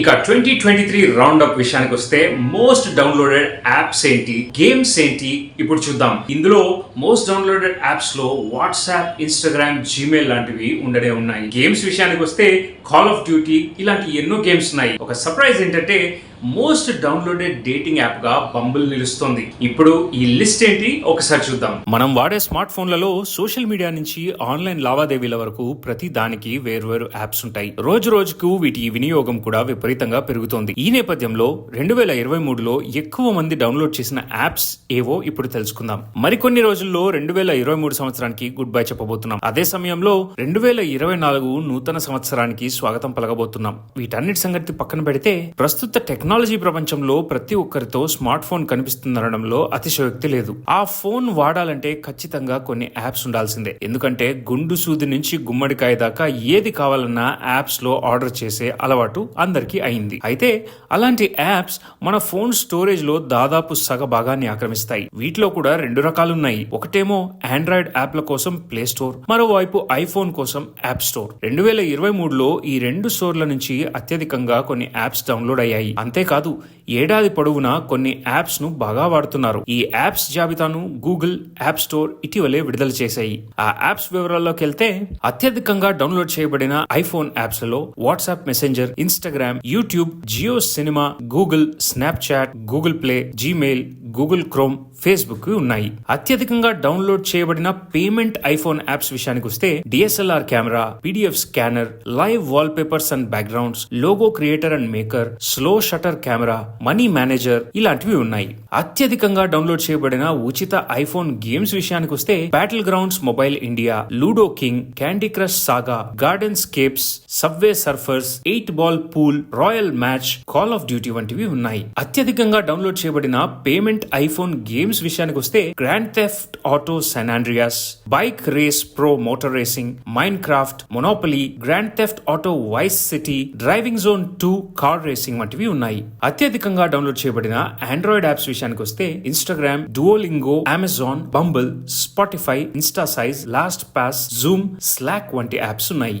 ఇక twenty twenty three round up విషయానికి వస్తే మోస్ట్ డౌన్లోడెడ్ యాప్స్ ఏంటి గేమ్స్ ఏంటి ఇప్పుడు చూద్దాం. ఇందులో మోస్ట్ డౌన్లోడెడ్ యాప్స్లో వాట్సాప్ ఇన్స్టాగ్రామ్ జీమెయిల్ లాంటివి ఉండనే ఉన్నాయి. గేమ్స్ విషయానికి వస్తే కాల్ ఆఫ్ డ్యూటీ ఇలాంటి ఎన్నో గేమ్స్ ఉన్నాయి. ఒక సర్ప్రైజ్ ఏంటంటే మోస్ట్ డౌన్లోడెడ్ డేటింగ్ యాప్గా బంబుల్ నిలుస్తుంది. ఇప్పుడు ఈ లిస్ట్ ఏంటి? ఒకసారి చూద్దాం. మనం వాడే స్మార్ట్ ఫోన్లలో సోషల్ మీడియా నుంచి ఆన్లైన్ లావాదేవీల వరకు ప్రతి దానికి వేర్వేరు యాప్స్ ఉంటాయి. రోజు రోజుకు వీటి వినియోగం కూడా విపరీతంగా పెరుగుతోంది. ఈ నేపథ్యంలో రెండు వేల ఇరవై మూడులో ఎక్కువ మంది డౌన్లోడ్ చేసిన యాప్స్ ఏవో ఇప్పుడు తెలుసుకుందాం. మరికొన్ని రోజుల్లో రెండు వేల ఇరవై మూడు సంవత్సరానికి గుడ్ బై చెప్పబోతున్నాం. అదే సమయంలో రెండు వేల ఇరవై నాలుగు నూతన సంవత్సరానికి స్వాగతం పలకబోతున్నాం. వీటన్నిటి సంగతి పక్కన పెడితే ప్రస్తుత టెక్నాలజీ టెక్నాలజీ ప్రపంచంలో ప్రతి ఒక్కరితో స్మార్ట్ ఫోన్ కనిపిస్తుందనడంలో అతిశయోక్తి లేదు. ఆ ఫోన్ వాడాలంటే ఖచ్చితంగా కొన్ని యాప్స్ ఉండాల్సిందే. ఎందుకంటే గుండు సూది నుంచి గుమ్మడికాయ దాకా ఏది కావాలన్నా యాప్స్లో ఆర్డర్ చేసే అలవాటు అందరికీ అయింది. అయితే అలాంటి యాప్స్ మన ఫోన్ స్టోరేజ్లో దాదాపు సగ భాగాన్ని ఆక్రమిస్తాయి. వీటిలో కూడా రెండు రకాలు ఉన్నాయి. ఒకటేమో ఆండ్రాయిడ్ యాప్ల కోసం ప్లే స్టోర్ మరోవైపు ఐఫోన్ కోసం యాప్ స్టోర్. రెండు వేల ఇరవై మూడులో ఈ రెండు స్టోర్ల నుంచి అత్యధికంగా కొన్ని యాప్స్ డౌన్లోడ్ అయ్యాయి. అంతేకాదు ఏడాది పొడవునా కొన్ని యాప్స్ను బాగా వాడుతున్నారు. ఈ యాప్స్ జాబితాను గూగుల్ యాప్ స్టోర్ ఇటీవలే విడుదల చేశాయి. ఆ యాప్స్ వివరాల్లోకి వెళ్తే అత్యధికంగా డౌన్లోడ్ చేయబడిన ఐఫోన్ యాప్స్లో WhatsApp Messenger Instagram YouTube Jio cinema Google Snapchat Google Play Gmail Google Chrome Facebook ఉన్నాయి. అత్యధికంగా డౌన్లోడ్ చేయబడిన పేమెంట్ ఐఫోన్ యాప్స్ విషయానికి వస్తే DSLR camera PDF scanner live wallpapers and backgrounds logo creator and maker slow shutter camera money manager ఇలాంటివి ఉన్నాయి. అత్యధికంగా download చేయబడిన ఉచిత ఐఫోన్ గేమ్స్ విషయానికి వస్తే Battlegrounds Mobile India Ludo King Candy Crush Saga Gardenscapes Subway Surfers eight ball pool Royal Match Call of Duty వంటివి ఉన్నాయి. అత్యధికంగా డౌన్లోడ్ చేయబడిన పేమెంట్ ఐఫోన్ గేమ్స్ విషయానికి వస్తే Grand Theft Auto San Andreas bike race pro motor racing Minecraft Monopoly Grand Theft Auto Vice City driving zone two car racing వంటివి ఉన్నాయి. అత్యధికంగా download చేయబడిన ఆండ్రాయిడ్ యాప్స్ విషయానికి వస్తే Instagram Duolingo Amazon Bumble Spotify InstaSize LastPass Zoom Slack వంటి apps ఉన్నాయి.